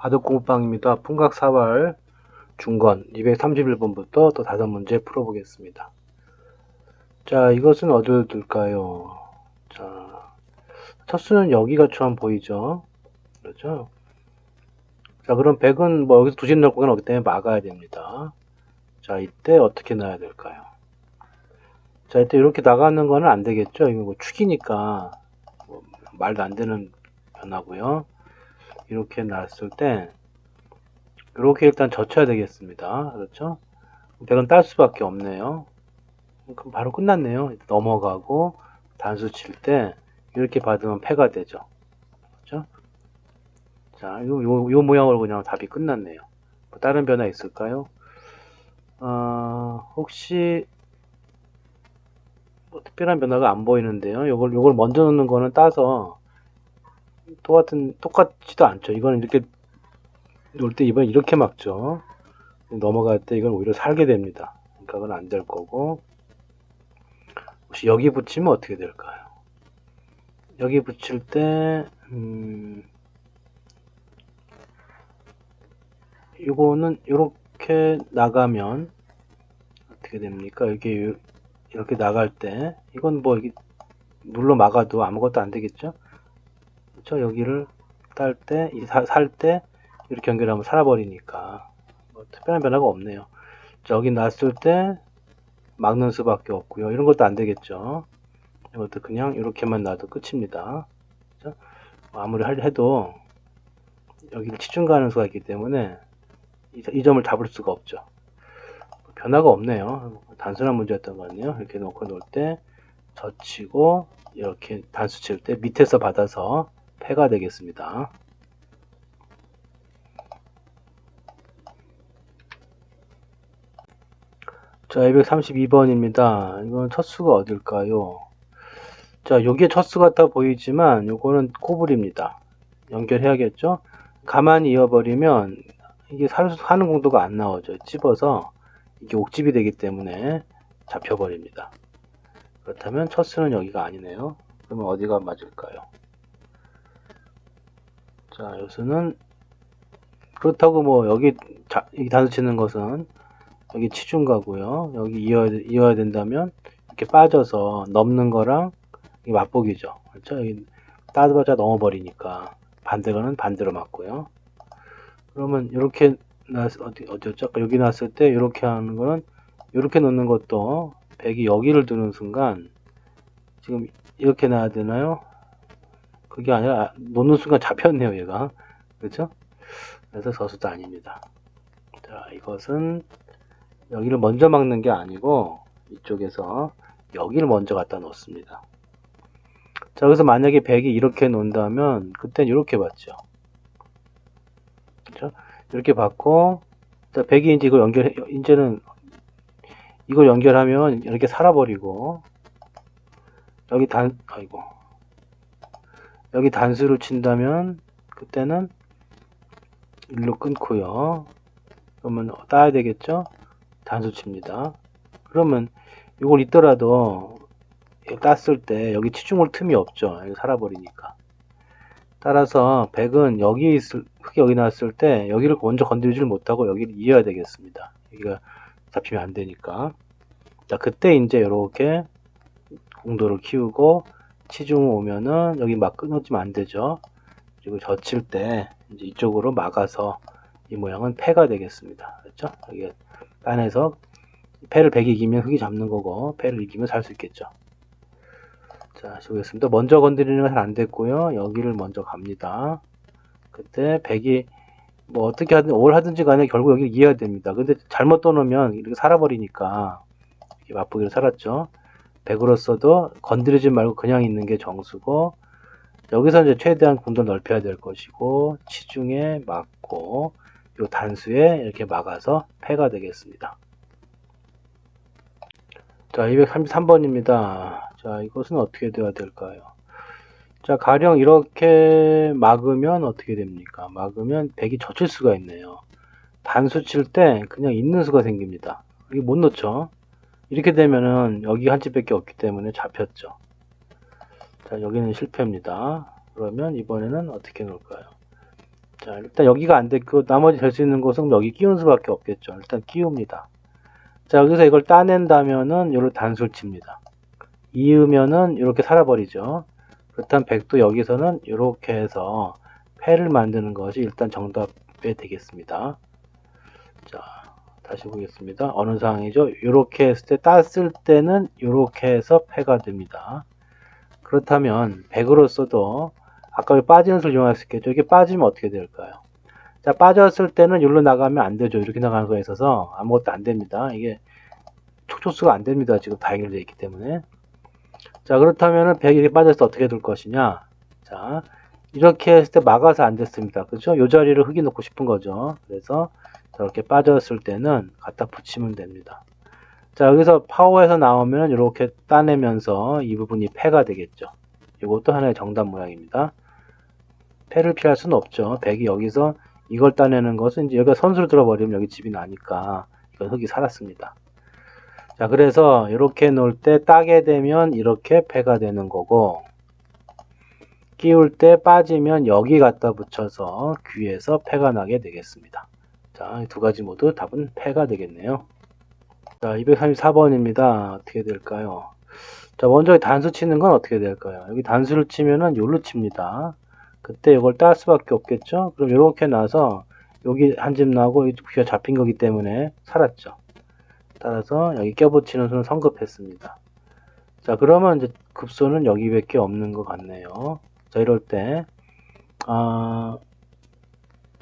바둑공부방입니다. 풍각사발 중건 231번부터 또 다섯 문제 풀어보겠습니다. 자, 이것은 어디를 둘까요? 자, 첫 수는 여기가 처음 보이죠? 그렇죠? 자, 그럼 100은 뭐 여기서 두신 넣을 공간 없기 때문에 막아야 됩니다. 자, 이때 어떻게 놔야 될까요? 자, 이때 이렇게 나가는 거는 안 되겠죠? 이거 뭐 축이니까 뭐 말도 안 되는 변화고요. 이렇게 놨을 때 이렇게 일단 젖혀야 되겠습니다. 그렇죠? 100은 딸 수밖에 없네요. 그럼 바로 끝났네요. 넘어가고 단수 칠 때 이렇게 받으면 패가 되죠. 그렇죠? 자, 요, 요, 요 모양으로 그냥 답이 끝났네요. 뭐 다른 변화 있을까요? 어, 혹시 뭐 특별한 변화가 안 보이는데요. 요걸 요걸 먼저 넣는 거는 따서 똑같은 똑같지도 않죠. 이거는 이렇게 놓을 때 이번 이렇게 막죠. 넘어갈 때 이건 오히려 살게 됩니다. 그러니까 그건 안 될 거고 혹시 여기 붙이면 어떻게 될까요? 여기 붙일 때 음, 이거는 이렇게 나가면 어떻게 됩니까? 이게 이렇게 나갈 때 이건 뭐 이게 눌러 막아도 아무것도 안 되겠죠? 그렇죠? 여기를 딸 때, 살 때 이렇게 연결하면 살아버리니까 뭐 특별한 변화가 없네요. 자, 여기 놨을 때 막는 수밖에 없고요. 이런 것도 안 되겠죠. 이것도 그냥 이렇게만 놔도 끝입니다. 그렇죠? 아무리 해도 여기를 치중 가는 수가 있기 때문에 이, 이 점을 잡을 수가 없죠. 변화가 없네요. 단순한 문제였던 거 같네요. 이렇게 놓고 놓을 때 젖히고 이렇게 단수 칠 때 밑에서 받아서 패가 되겠습니다. 자, 232번입니다. 이건 첫 수가 어딜까요? 자, 여기에 첫수 같아 보이지만 요거는 코블입니다. 연결해야겠죠? 가만히 이어버리면 이게 살, 하는 공도가 안 나오죠. 찝어서 이게 옥집이 되기 때문에 잡혀버립니다. 그렇다면 첫 수는 여기가 아니네요. 그러면 어디가 맞을까요? 자, 여기서는 그렇다고 뭐 여기 자, 여기 단수 치는 것은 여기 치중 가고요. 여기 이어야, 이어야 된다면 이렇게 빠져서 넘는 거랑 이게 맞보기죠. 그렇죠? 여기 따드바자 넘어버리니까 반대로는 반대로 맞고요. 그러면 이렇게 어디 어디였죠? 여기 놨을 때 이렇게 하는 거는 이렇게 놓는 것도 백이 여기를 두는 순간 지금 이렇게 놔야 되나요? 그게 아니라 놓는 순간 잡혔네요 얘가 그렇죠? 그래서 저수도 아닙니다. 자 이것은 여기를 먼저 막는 게 아니고 이쪽에서 여기를 먼저 갖다 놓습니다. 자 그래서 만약에 100이 이렇게 놓는다면 그땐 이렇게 받죠. 그렇죠? 이렇게 받고 자 100이 이제 이걸 연결해 이제는 이걸 연결하면 이렇게 살아버리고 여기 단 아이고 여기 단수를 친다면 그때는 일로 끊고요. 그러면 따야 되겠죠? 단수 칩니다. 그러면 이걸 있더라도 땄을 때 여기 치중을 틈이 없죠. 여기 살아버리니까. 따라서 100은 여기 있을 흙이 여기 나왔을 때 여기를 먼저 건드리질 못하고 여기를 이어야 되겠습니다. 여기가 잡히면 안 되니까. 자, 그때 이제 이렇게 공도를 키우고 치중 오면은 여기 막 끊어지면 안 되죠. 그리고 젖힐 때 이제 이쪽으로 막아서 이 모양은 패가 되겠습니다. 그렇죠? 여기 안에서 패를 100 이기면 흙이 잡는 거고 패를 이기면 살 수 있겠죠. 자, 보겠습니다. 먼저 건드리는 건 잘 안 됐고요. 여기를 먼저 갑니다. 그때 100이 뭐 어떻게 하든 뭘 하든지 간에 결국 여기를 이해야 됩니다. 근데 잘못 떠놓으면 이렇게 살아버리니까 이렇게 맛보기로 살았죠. 100으로서도 건드리지 말고 그냥 있는 게 정수고 여기서 이제 최대한 공도 넓혀야 될 것이고 치중에 막고 요 단수에 이렇게 막아서 패가 되겠습니다. 자 233번입니다. 자 이것은 어떻게 되어야 될까요? 자 가령 이렇게 막으면 어떻게 됩니까? 막으면 100이 젖힐 수가 있네요. 단수 칠 때 그냥 있는 수가 생깁니다. 이게 못 넣죠. 이렇게 되면은 여기 한 집밖에 없기 때문에 잡혔죠. 자, 여기는 실패입니다. 그러면 이번에는 어떻게 놓을까요? 자, 일단 여기가 안 됐고, 나머지 될 수 있는 곳은 여기 끼우는 수밖에 없겠죠. 일단 끼웁니다. 자, 여기서 이걸 따낸다면은, 요를 단수를 칩니다. 이으면은, 이렇게 살아버리죠. 그렇다면 100도 여기서는 이렇게 해서 패를 만드는 것이 일단 정답이 되겠습니다. 자, 다시 보겠습니다. 어느 상황이죠? 이렇게 했을 때, 땄을 때는 이렇게 해서 패가 됩니다. 그렇다면 100으로서도 아까 왜 빠지는 수를 이용할 수 있겠죠? 이게 빠지면 어떻게 될까요? 자, 빠졌을 때는 여기로 나가면 안 되죠. 이렇게 나가는 거에 있어서 아무것도 안 됩니다. 이게 촉촉수가 안 됩니다. 지금 다 연결되어 있기 때문에. 자, 그렇다면은 100이 이렇게 빠졌을 때 어떻게 될 것이냐? 자, 이렇게 했을 때 막아서 안 됐습니다. 그죠? 이 자리를 흙이 놓고 싶은 거죠. 그래서 저렇게 빠졌을 때는 갖다 붙이면 됩니다. 자, 여기서 파워에서 나오면 이렇게 따내면서 이 부분이 패가 되겠죠. 이것도 하나의 정답 모양입니다. 패를 피할 수는 없죠. 100이 여기서 이걸 따내는 것은 이제 여기가 선수로 들어버리면 여기 집이 나니까 이건 흙이 살았습니다. 자, 그래서 이렇게 놓을 때 따게 되면 이렇게 패가 되는 거고 끼울 때 빠지면 여기 갖다 붙여서 귀에서 패가 나게 되겠습니다. 자, 이두 가지 모두 답은 패가 되겠네요. 자, 234번입니다. 어떻게 될까요? 자, 먼저 단수 치는 건 어떻게 될까요? 여기 단수를 치면은 요로 칩니다. 그때 이걸 딸 수밖에 없겠죠? 그럼 이렇게 나서 여기 한 집 나고 귀가 잡힌 거기 때문에 살았죠. 따라서 여기 껴붙이는 수는 성급했습니다. 자, 그러면 이제 급소는 여기밖에 없는 것 같네요. 자, 이럴 때, 아,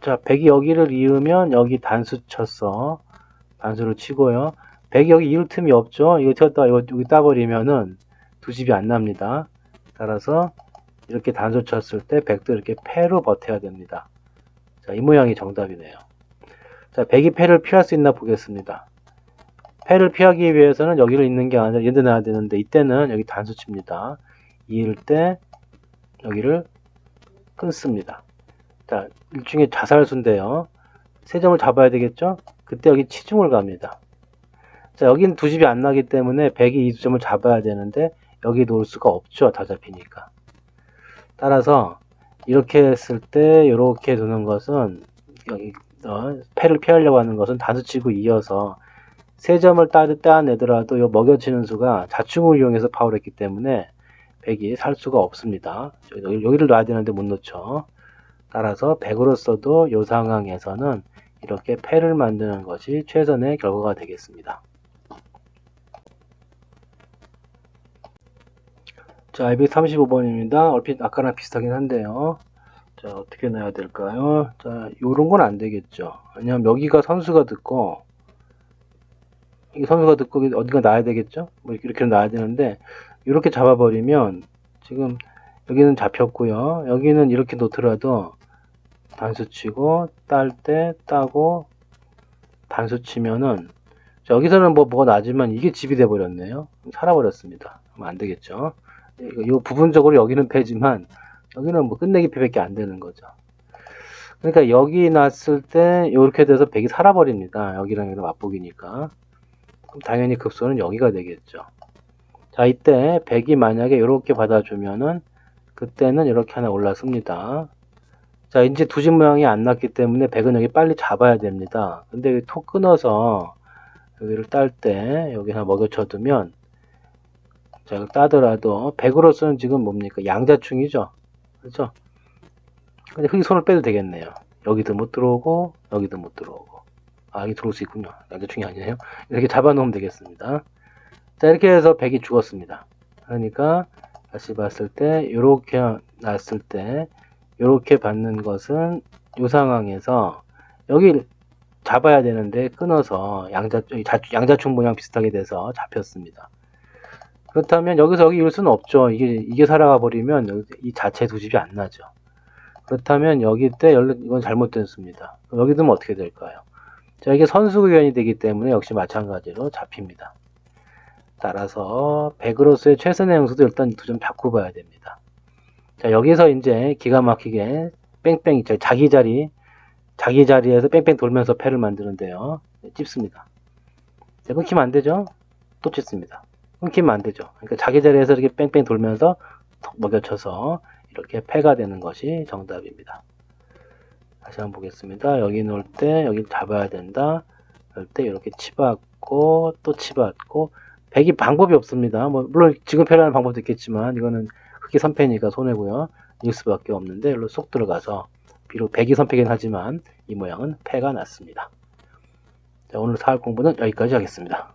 자, 100이 여기를 이으면 여기 단수 쳤어. 단수를 치고요. 100이 여기 이을 틈이 없죠? 이거 쳤다, 이거 여기 따버리면은 두 집이 안 납니다. 따라서 이렇게 단수 쳤을 때 100도 이렇게 패로 버텨야 됩니다. 자, 이 모양이 정답이네요. 자, 100이 패를 피할 수 있나 보겠습니다. 패를 피하기 위해서는 여기를 있는 게 아니라 얘도 놔야 되는데 이때는 여기 단수 칩니다. 이을 때 여기를 끊습니다. 자, 일종의 자살수인데요. 세 점을 잡아야 되겠죠? 그때 여기 치중을 갑니다. 자, 여기는 두 집이 안 나기 때문에 100이 이두 점을 잡아야 되는데 여기 놓을 수가 없죠. 다 잡히니까. 따라서 이렇게 했을 때 이렇게 두는 것은 여기 어, 패를 피하려고 하는 것은 단수치고 이어서 세 점을 따, 따내더라도 요 먹여치는 수가 자충을 이용해서 파울을 했기 때문에 100이 살 수가 없습니다. 여기, 여기를 놔야 되는데 못 놓죠. 따라서 100으로 써도 이 상황에서는 이렇게 패를 만드는 것이 최선의 결과가 되겠습니다. 자, 235번입니다. 얼핏 아까랑 비슷하긴 한데요. 자, 어떻게 넣어야 될까요? 자, 요런 건 안 되겠죠. 왜냐면 여기가 선수가 듣고, 이 선수가 듣고 어디가 놔야 되겠죠? 뭐 이렇게, 이렇게 놔야 되는데, 이렇게 잡아버리면, 지금 여기는 잡혔고요. 여기는 이렇게 놓더라도, 단수 치고, 딸 때 따고, 단수 치면은, 자, 여기서는 뭐 뭐가 나지만 이게 집이 돼 버렸네요. 살아버렸습니다. 그럼 안 되겠죠. 이거 부분적으로 여기는 패지만, 여기는 뭐 끝내기 패밖에 안 되는 거죠. 그러니까 여기 놨을 때 이렇게 돼서 백이 살아버립니다. 여기랑 여기랑 맞보기니까. 그럼 당연히 급소는 여기가 되겠죠. 자 이때 백이 만약에 이렇게 받아주면은 그때는 이렇게 하나 올라섭니다. 자 이제 두집 모양이 안 났기 때문에 백은 여기 빨리 잡아야 됩니다. 근데 톡 끊어서 여기를 딸 때 여기 하나 먹여쳐두면 자 따더라도 백으로서는 지금 뭡니까 양자충이죠. 그렇죠? 근데 흙이 손을 빼도 되겠네요. 여기도 못 들어오고 여기도 못 들어오고 아 여기 들어올 수 있군요. 양자충이 아니네요. 이렇게 잡아놓으면 되겠습니다. 자 이렇게 해서 백이 죽었습니다. 그러니까 다시 봤을 때 이렇게 났을 때 이렇게 받는 것은 이 상황에서 여기 잡아야 되는데 끊어서 양자, 양자충 모양 비슷하게 돼서 잡혔습니다. 그렇다면 여기서 여기 이을 수는 없죠. 이게, 이게 살아가 버리면 이 자체 두 집이 안 나죠. 그렇다면 여기 때 이건 잘못됐습니다. 여기 두면 어떻게 될까요? 자, 이게 선수 구현이 되기 때문에 역시 마찬가지로 잡힙니다. 따라서 100으로서의 최선의 영수도 일단 두점 바꿔 봐야 됩니다. 자, 여기서 이제 기가 막히게 뺑뺑, 자기 자리, 자기 자리에서 뺑뺑 돌면서 패를 만드는데요. 찝습니다. 자, 끊기면 안 되죠? 또 찝습니다. 끊기면 안 되죠. 그러니까 자기 자리에서 이렇게 뺑뺑 돌면서 톡 먹여쳐서 이렇게 패가 되는 것이 정답입니다. 다시 한번 보겠습니다. 여기 놓을 때 여기 잡아야 된다. 그럴 때 이렇게 치받고 또 치받고 백이 방법이 없습니다. 뭐 물론 지금 패라는 방법도 있겠지만 이거는 흑이 선패니까 손해고요. 이길 수밖에 없는데 일로 쏙 들어가서 비록 백이 선패긴 하지만 이 모양은 패가 났습니다. 자, 오늘 사활 공부는 여기까지 하겠습니다.